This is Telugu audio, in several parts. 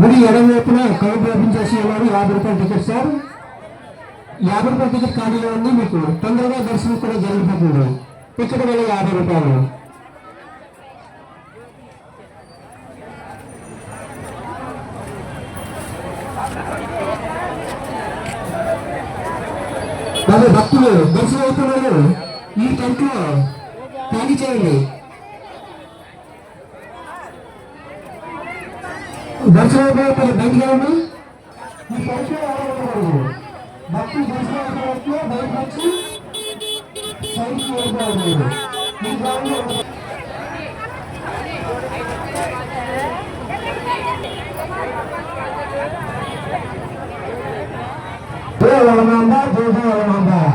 గుడి ఎడం వైపున కౌంటర్ ఓపెన్ ఉన్నారు యాభై రూపాయల టికెట్ సార్ యాభై రూపాయల టికెట్ ఖాళీగా ఉంది మీకు. తొందరగా దర్శనం కూడా జరిగిపోతుంది టికెట్ వేల యాభై రూపాయలు. భక్తులు దర్శనం అవుతున్నారు. ఈ టెంట్లో ఖాళీ చేయండి. దర్శనం అయిపోయి బయటికి రండి ఈ టెంట్లో ఎవరు భక్తులు దర్శనం అయిపోయినట్లు బయటకు వచ్చి సైడ్కి వెళ్ళిపోవాలి ఈ గ్రౌండ్లో దేవనంద దేవనంద అమ్మా ఇది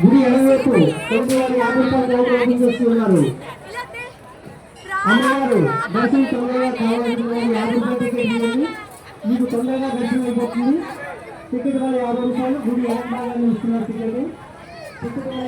గుడి ఎడవైపు తొమ్మిది వారి యాభై రూపాయలు ఓపెన్ దర్శనం తొందరగా కావాలని వారు యాభై రూపాయలు టికెట్ ఇవ్వండి మీకు తొందరగా దర్శనం అయిపోతుంది. టికెట్ వల్ల యాభై రూపాయలు గుడి ఎడం భాగాన్ని ఇస్తున్నారు టికెట్. టికెట్ వల్ల